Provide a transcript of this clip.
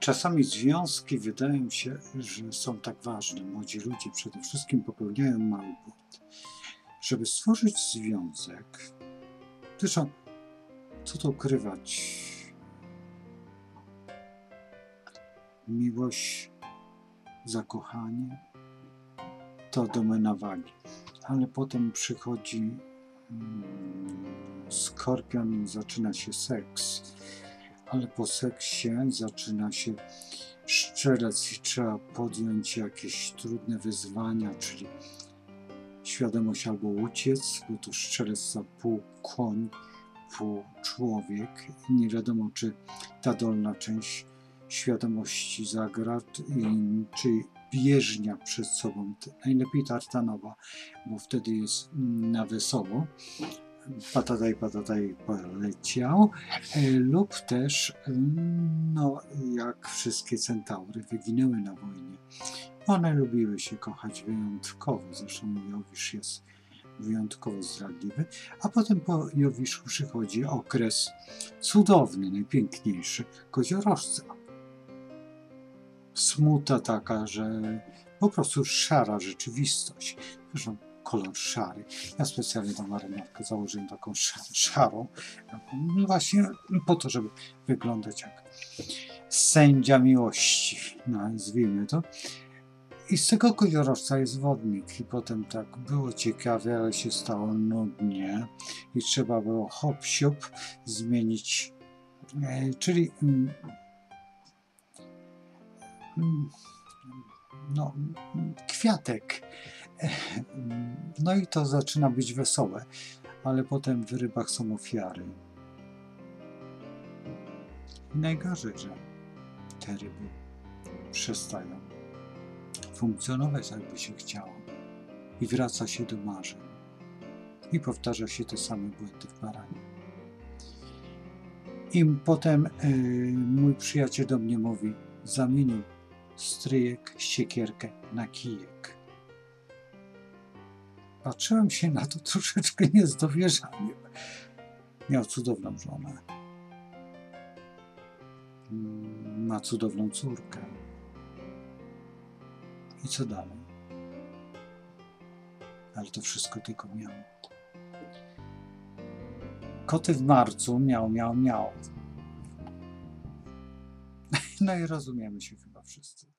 Czasami związki wydają się, że są tak ważne. Młodzi ludzie przede wszystkim popełniają mały błąd. Żeby stworzyć związek, zresztą, co tu ukrywać? Miłość, zakochanie to domena wagi, ale potem przychodzi mm, skorpion i zaczyna się seks ale po seksie zaczyna się szczelec i trzeba podjąć jakieś trudne wyzwania, czyli świadomość albo uciec, bo to szczelec to pół koń, pół człowiek. Nie wiadomo, czy ta dolna część świadomości zagra, czy bieżnia przed sobą, najlepiej tartanowa, bo wtedy jest na wesoło, patataj, patataj poleciał, E, lub też, mm, no, jak wszystkie centaury wyginęły na wojnie. One lubiły się kochać wyjątkowo, zresztą Jowisz jest wyjątkowo zdradliwy, a potem po Jowiszu przychodzi okres cudowny, najpiękniejszy, koziorożca. Smuta taka, że po prostu szara rzeczywistość. Zresztą kolor szary. Ja specjalnie tą marynarkę założyłem taką sz- szarą, no właśnie po to, żeby wyglądać jak sędzia miłości, nazwijmy to. I z tego koziorożca jest wodnik i potem tak było ciekawie, ale się stało nudnie i trzeba było hop siup zmienić, e, czyli mm, mm, no, mm, kwiatek. No i to zaczyna być wesołe, ale potem w rybach są ofiary. I najgorzej, że te ryby przestają funkcjonować, jakby się chciało. I wraca się do marzeń. I powtarza się te same błędy w baranie. I potem y, mój przyjaciel do mnie mówi: zamienił stryjek, siekierkę na kijek. Patrzyłem się na to troszeczkę niezdowierzaniem. Miał cudowną żonę. Mm, Ma cudowną córkę. I co dalej? Ale to wszystko tylko miał. Koty w marcu miał, miał, miał. No i rozumiemy się chyba wszyscy.